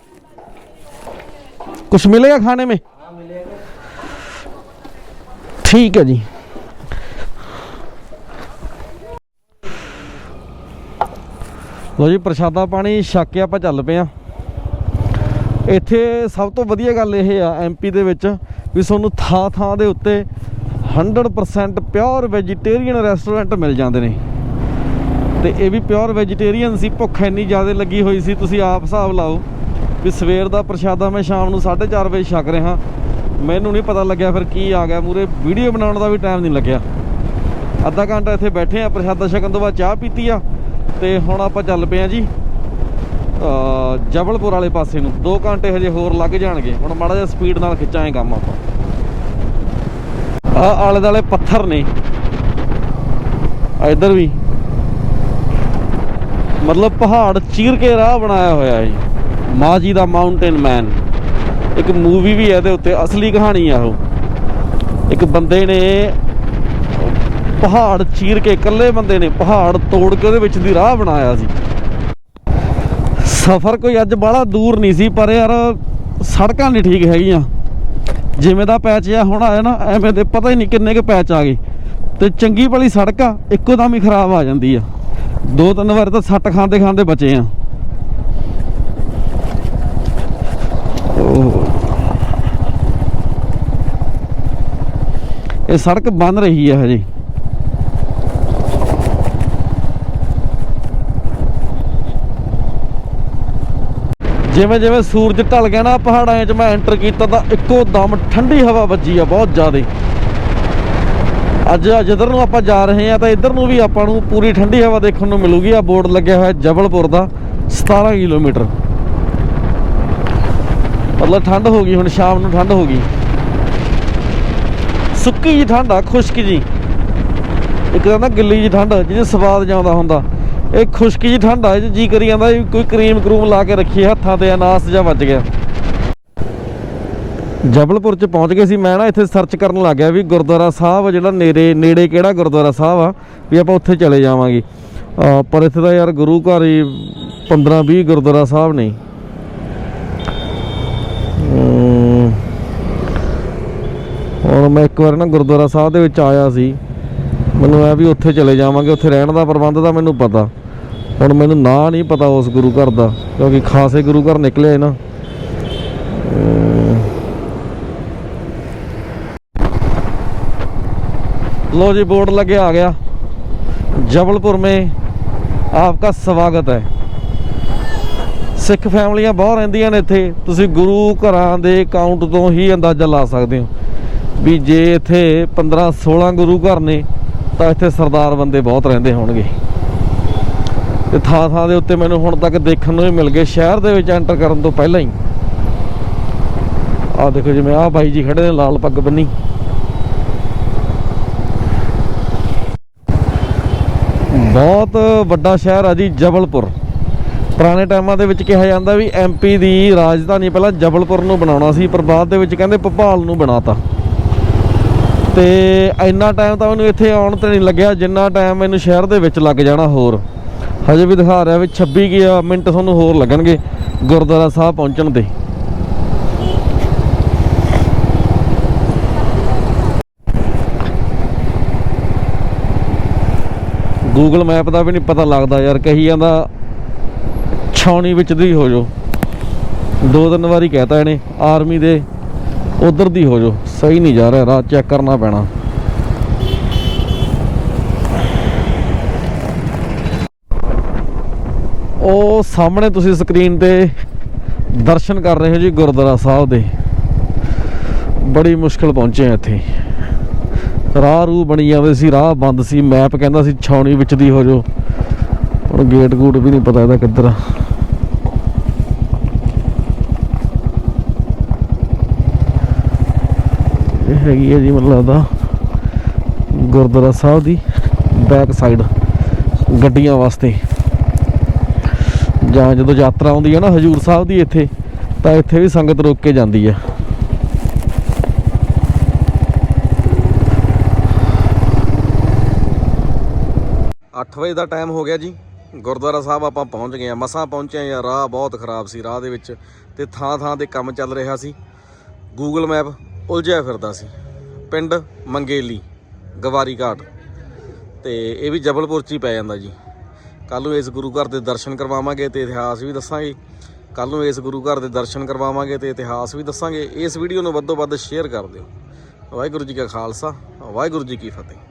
Speaker 1: कुछ मिलेगा खाने में ठीक है जी ਲੋ ਜੀ ਪ੍ਰਸ਼ਾਦਾ ਪਾਣੀ ਛੱਕ ਕੇ ਆਪਾਂ ਚੱਲ ਪਏ ਆ ਇੱਥੇ ਸਭ ਤੋਂ ਵਧੀਆ ਗੱਲ ਇਹ ਆ ਐਮਪੀ ਦੇ ਵਿੱਚ ਵੀ ਤੁਹਾਨੂੰ ਥਾਂ ਥਾਂ ਦੇ ਉੱਤੇ 100% ਪਿਓਰ ਵੈਜੀਟੇਰੀਅਨ ਰੈਸਟੋਰੈਂਟ ਮਿਲ ਜਾਂਦੇ ਨੇ ਤੇ ਇਹ ਵੀ ਪਿਓਰ ਵੈਜੀਟੇਰੀਅਨ ਸੀ, ਭੁੱਖ ਇੰਨੀ ਜ਼ਿਆਦਾ ਲੱਗੀ ਹੋਈ ਸੀ, ਤੁਸੀਂ ਆਪ ਹਿਸਾਬ ਲਾਓ ਵੀ ਸਵੇਰ ਦਾ ਪ੍ਰਸ਼ਾਦਾ ਮੈਂ ਸ਼ਾਮ ਨੂੰ 4:30 ਵਜੇ ਛਕ ਰਿਹਾ। ਮੈਨੂੰ ਨਹੀਂ ਪਤਾ ਲੱਗਿਆ ਫਿਰ ਕੀ ਆ ਗਿਆ ਮੂਰੇ ਵੀਡੀਓ ਬਣਾਉਣ ਦਾ ਵੀ ਟਾਈਮ ਨਹੀਂ ਲੱਗਿਆ। ਅੱਧਾ ਘੰਟਾ ਇੱਥੇ ਬੈਠੇ ਆ, ਪ੍ਰਸ਼ਾਦਾ ਛਕਣ ਤੋਂ ਬਾਅਦ ਚਾਹ ਪੀਤੀ ਆ, ਤੇ ਹੁਣ ਆਪਾਂ ਚੱਲ ਪਏ ਆ ਜੀ ਜਬਲਪੁਰ ਵਾਲੇ ਪਾਸੇ ਨੂੰ। 2 ਘੰਟੇ ਹਜੇ ਹੋਰ ਲੱਗ ਜਾਣਗੇ। ਹੁਣ ਮਾੜਾ ਜਿਹਾ ਸਪੀਡ ਨਾਲ ਖਿੱਚਾਂਗੇ ਕੰਮ ਆਪਾਂ। ਆ ਆਲੇ ਦਾਲੇ ਪੱਥਰ ਨੇ। ਆ ਇੱਧਰ ਵੀ। ਮਤਲਬ ਪਹਾੜ ਚੀਰ ਕੇ ਰਾਹ ਬਣਾਇਆ ਹੋਇਆ ਹੈ। ਜੀ ਮਾਂ ਜੀ ਦਾ ਮਾਊਂਟੇਨ ਮੈਨ ਇੱਕ ਮੂਵੀ ਵੀ ਹੈ ਇਹਦੇ ਉੱਤੇ, ਅਸਲੀ ਕਹਾਣੀ ਆ ਉਹ। ਇੱਕ ਬੰਦੇ ਨੇ ਪਹਾੜ ਚੀਰ ਕੇ, ਇਕੱਲੇ ਬੰਦੇ ਨੇ ਪਹਾੜ ਤੋੜ ਕੇ ਉਹਦੇ ਵਿੱਚ ਦੀ ਰਾਹ ਬਣਾਇਆ ਸੀ। ਸਫ਼ਰ ਕੋਈ ਅੱਜ ਬੜਾ ਦੂਰ ਨਹੀਂ ਸੀ, ਪਰ ਯਾਰ ਸੜਕਾਂ ਨਹੀਂ ਠੀਕ ਹੈਗੀਆਂ। ਜਿਵੇਂ ਦਾ ਪੈਚ ਆ ਹੁਣ ਆਇਆ ਨਾ, ਐਵੇਂ ਦੇ ਪਤਾ ਹੀ ਨਹੀਂ ਕਿੰਨੇ ਕੁ ਪੈਚ ਆ ਗਏ। ਤੇ ਚੰਗੀ ਭਲੀ ਸੜਕ ਆ ਇੱਕੋ ਦਮ ਹੀ ਖਰਾਬ ਆ ਜਾਂਦੀ ਆ। ਦੋ ਤਿੰਨ ਵਾਰ ਤਾਂ ਸੱਟ ਖਾਂਦੇ ਖਾਂਦੇ ਬਚੇ ਆ। ਇਹ ਸੜਕ ਬਣ ਰਹੀ ਹੈ ਹਜੇ। ਜਿਵੇਂ ਜਿਵੇਂ ਸੂਰਜ ਢਲ ਗਿਆ ਨਾ, ਪਹਾੜਾਂ 'ਚ ਮੈਂ ਐਂਟਰ ਕੀਤਾ ਤਾਂ ਇੱਕੋ ਦਮ ਠੰਡੀ ਹਵਾ ਵੱਜੀ ਆ ਬਹੁਤ ਜ਼ਿਆਦਾ। ਅੱਜ ਜਿੱਧਰ ਨੂੰ ਆਪਾਂ ਜਾ ਰਹੇ ਆ ਤਾਂ ਇੱਧਰ ਨੂੰ ਵੀ ਆਪਾਂ ਨੂੰ ਪੂਰੀ ਠੰਡੀ ਹਵਾ ਦੇਖਣ ਨੂੰ ਮਿਲੂਗੀ। ਆ ਬੋਰਡ ਲੱਗਿਆ ਹੋਇਆ ਜਬਲਪੁਰ ਦਾ 17 ਕਿਲੋਮੀਟਰ। ਮਤਲਬ ਠੰਡ ਹੋ ਗਈ, ਹੁਣ ਸ਼ਾਮ ਨੂੰ ਠੰਡ ਹੋ ਗਈ। ਸੁੱਕੀ ਜੀ ਠੰਡ ਆ, ਖੁਸ਼ਕ ਜੀ ਇੱਕ ਤਾਂ ਨਾ ਗਿੱਲੀ ਜੀ ਠੰਡ, ਜਿਹਦੇ ਸਵਾਦ ਜਾਂਦਾ ਹੁੰਦਾ। ਇਹ ਖੁਸ਼ਕ ਜੀ ਠੰਡ ਆ ਜੀ ਕਰੀ ਜਾਂਦਾ ਕੋਈ ਕਰੀਮ ਕਰੂਮ ਲਾ ਕੇ ਰੱਖੀ, ਹੱਥਾਂ ਤੇ ਅਨਾਸ ਜਾਂ ਵੱਜ ਗਿਆ। ਜਬਲਪੁਰ ਚ ਪਹੁੰਚ ਗਏ ਸੀ। ਮੈਂ ਨਾ ਇੱਥੇ ਸਰਚ ਕਰਨ ਲੱਗ ਗਿਆ ਵੀ ਗੁਰਦੁਆਰਾ ਸਾਹਿਬ ਜਿਹੜਾ ਨੇੜੇ ਨੇੜੇ ਕਿਹੜਾ ਗੁਰਦੁਆਰਾ ਸਾਹਿਬ ਆ, ਵੀ ਆਪਾਂ ਉੱਥੇ ਚਲੇ ਜਾਵਾਂਗੇ। ਪਰ ਇੱਥੇ ਤਾਂ ਯਾਰ ਗੁਰੂ ਘਰ ਹੀ 15 20 ਗੁਰਦੁਆਰਾ ਸਾਹਿਬ ਨੇ। ਹੁਣ ਮੈਂ ਇੱਕ ਵਾਰ ਨਾ ਗੁਰਦੁਆਰਾ ਸਾਹਿਬ ਦੇ ਵਿੱਚ ਆਇਆ ਸੀ। ਮੈਨੂੰ ਐ ਵੀ ਉੱਥੇ ਚਲੇ ਜਾਵਾਂਗੇ, ਉੱਥੇ ਰਹਿਣ ਦਾ ਪ੍ਰਬੰਧ ਤਾਂ ਮੈਨੂੰ ਪਤਾ। ਹੁਣ ਮੈਨੂੰ ਨਾਂ ਨਹੀਂ ਪਤਾ ਉਸ ਗੁਰੂ ਘਰ ਦਾ, ਕਿਉਂਕਿ ਖਾਸੇ ਗੁਰੂ ਘਰ ਨਿਕਲੇ ਨਾ। लो जी बोर्ड लगे आ गया जबलपुर में आपका ਸਵਾਗਤ ਹੈ ਸਿੱਖ ਫੈਮਲੀਆਂ ਬਹੁਤ ਰਹਿੰਦੀਆਂ ਨੇ ਇੱਥੇ ਤੁਸੀਂ ਗੁਰੂ ਘਰਾਂ ਦੇ ਕਾਊਂਟ ਤੋਂ ਹੀ ਅੰਦਾਜ਼ਾ ਲਾ ਸਕਦੇ ਹੋ ਵੀ ਜੇ ਇੱਥੇ 15 16 ਗੁਰੂ ਘਰ ਨੇ ਤਾਂ ਇੱਥੇ ਸਰਦਾਰ ਬੰਦੇ ਬਹੁਤ ਰਹਿੰਦੇ ਹੋਣਗੇ ਤੇ ਥਾਂ ਥਾਂ ਦੇ ਉੱਤੇ ਮੈਨੂੰ ਹੁਣ ਤੱਕ ਦੇਖਣ ਨੂੰ ਹੀ ਮਿਲ ਗਏ ਸ਼ਹਿਰ ਦੇ ਵਿੱਚ ਐਂਟਰ ਕਰਨ ਤੋਂ ਪਹਿਲਾਂ ਹੀ ਆਹ ਦੇਖੋ ਜਿਵੇਂ ਆਹ ਬਾਈ ਜੀ ਖੜੇ ਨੇ ਲਾਲ ਪੱਗ ਬੰਨੀ ਬਹੁਤ ਵੱਡਾ ਸ਼ਹਿਰ ਆ ਜੀ ਜਬਲਪੁਰ। ਪੁਰਾਣੇ ਟਾਈਮਾਂ ਦੇ ਵਿੱਚ ਕਿਹਾ ਜਾਂਦਾ ਵੀ ਐਮਪੀ ਦੀ ਰਾਜਧਾਨੀ ਪਹਿਲਾਂ ਜਬਲਪੁਰ ਨੂੰ ਬਣਾਉਣਾ ਸੀ, ਪਰ ਬਾਅਦ ਦੇ ਵਿੱਚ ਕਹਿੰਦੇ ਭੋਪਾਲ ਨੂੰ ਬਣਾਤਾ। ਤੇ ਇੰਨਾ ਟਾਈਮ ਤਾਂ ਮੈਨੂੰ ਇੱਥੇ ਆਉਣ ਤੇ ਨਹੀਂ ਲੱਗਿਆ, ਜਿੰਨਾ ਟਾਈਮ ਮੈਨੂੰ ਸ਼ਹਿਰ ਦੇ ਵਿੱਚ ਲੱਗ ਜਾਣਾ ਹੋਰ। ਹਜੇ ਵੀ ਦਿਖਾ ਰਿਹਾ ਵੀ 26 ਕੀ ਮਿੰਟ ਤੁਹਾਨੂੰ ਹੋਰ ਲੱਗਣਗੇ ਗੁਰਦੁਆਰਾ ਸਾਹਿਬ ਪਹੁੰਚਣ ਦੇ ਗੂਗਲ ਮੈਪ ਦਾ ਵੀ ਨਹੀਂ ਪਤਾ ਲੱਗਦਾ ਯਾਰ, ਕਹੀ ਜਾਂਦਾ ਛਾਉਣੀ ਵਿੱਚ ਦੀ ਹੋ ਜੋ ਦੋ ਤਿੰਨ ਵਾਰੀ ਕਹਿਤਾ ਇਹਨੇ ਆਰਮੀ ਦੇ ਉਧਰ ਦੀ ਹੋ ਜੋ ਸਹੀ ਨਹੀਂ ਜਾ ਰਿਹਾ, ਰਾਹ ਚੈੱਕ ਕਰਨਾ ਪੈਣਾ। ਉਹ ਸਾਹਮਣੇ ਤੁਸੀਂ ਸਕਰੀਨ ਤੇ ਦਰਸ਼ਨ ਕਰ ਰਹੇ ਹੋ ਜੀ ਗੁਰਦੁਆਰਾ ਸਾਹਿਬ ਦੇ। ਬੜੀ ਮੁਸ਼ਕਲ ਪਹੁੰਚੇ ਆ ਇੱਥੇ। ਰਾਹ ਰੂ ਬਣੀ ਜਾਂਦੇ ਸੀ, ਰਾਹ ਬੰਦ ਸੀ ਮੈਪ ਕਹਿੰਦਾ ਸੀ ਛਾਉਣੀ ਵਿੱਚ ਦੀ ਹੋ ਜਾਓ। ਹੁਣ ਗੇਟ ਗੂਟ ਵੀ ਨਹੀਂ ਪਤਾ ਇਹਦਾ ਕਿੱਧਰ ਆ। ਇਹ ਹੈਗੀ ਹੈ ਜੀ ਮੈਨੂੰ ਲੱਗਦਾ ਗੁਰਦੁਆਰਾ ਸਾਹਿਬ ਦੀ ਬੈਕ ਸਾਈਡ ਗੱਡੀਆਂ ਵਾਸਤੇ। ਜਾਂ ਜਦੋਂ ਯਾਤਰਾ ਆਉਂਦੀ ਹੈ ਨਾ ਹਜੂਰ ਸਾਹਿਬ ਦੀ ਇੱਥੇ, ਤਾਂ ਇੱਥੇ ਵੀ ਸੰਗਤ ਰੋਕ ਕੇ ਜਾਂਦੀ ਹੈ
Speaker 2: ਅੱਠ ਵਜੇ ਦਾ ਟਾਈਮ ਹੋ ਗਿਆ ਜੀ। ਗੁਰਦੁਆਰਾ ਸਾਹਿਬ ਆਪਾਂ ਪਹੁੰਚ ਗਏ ਆ। ਮਸਾਂ ਪਹੁੰਚੇ ਆ ਰਾਹ ਬਹੁਤ ਖਰਾਬ ਸੀ ਰਾਹ ਦੇ ਵਿੱਚ ਤੇ ਥਾਂ ਥਾਂ ਤੇ ਕੰਮ ਚੱਲ ਰਿਹਾ ਸੀ। ਗੂਗਲ ਮੈਪ ਉਲਝਿਆ ਫਿਰਦਾ ਸੀ। ਪਿੰਡ ਮੰਗੇਲੀ, ਗਵਾਰੀ ਘਾਟ। ਤੇ ਇਹ ਵੀ ਜਬਲਪੁਰ ਚ ਹੀ ਪੈ ਜਾਂਦਾ ਜੀ। ਕੱਲ ਨੂੰ ਇਸ ਗੁਰੂ ਘਰ ਦੇ ਦਰਸ਼ਨ ਕਰਵਾਵਾਂਗੇ ਤੇ ਇਤਿਹਾਸ ਵੀ ਦੱਸਾਂਗੇ। ਕੱਲ ਨੂੰ ਇਸ ਗੁਰੂ ਘਰ ਦੇ ਦਰਸ਼ਨ ਕਰਵਾਵਾਂਗੇ ਤੇ ਇਤਿਹਾਸ ਵੀ ਦੱਸਾਂਗੇ। ਇਸ ਵੀਡੀਓ ਨੂੰ ਵੱਧੋ ਵੱਧ ਸ਼ੇਅਰ ਕਰ ਦਿਓ। ਵਾਹਿਗੁਰੂ ਜੀ ਕਾ ਖਾਲਸਾ, ਵਾਹਿਗੁਰੂ ਜੀ ਕੀ ਫਤਿਹ।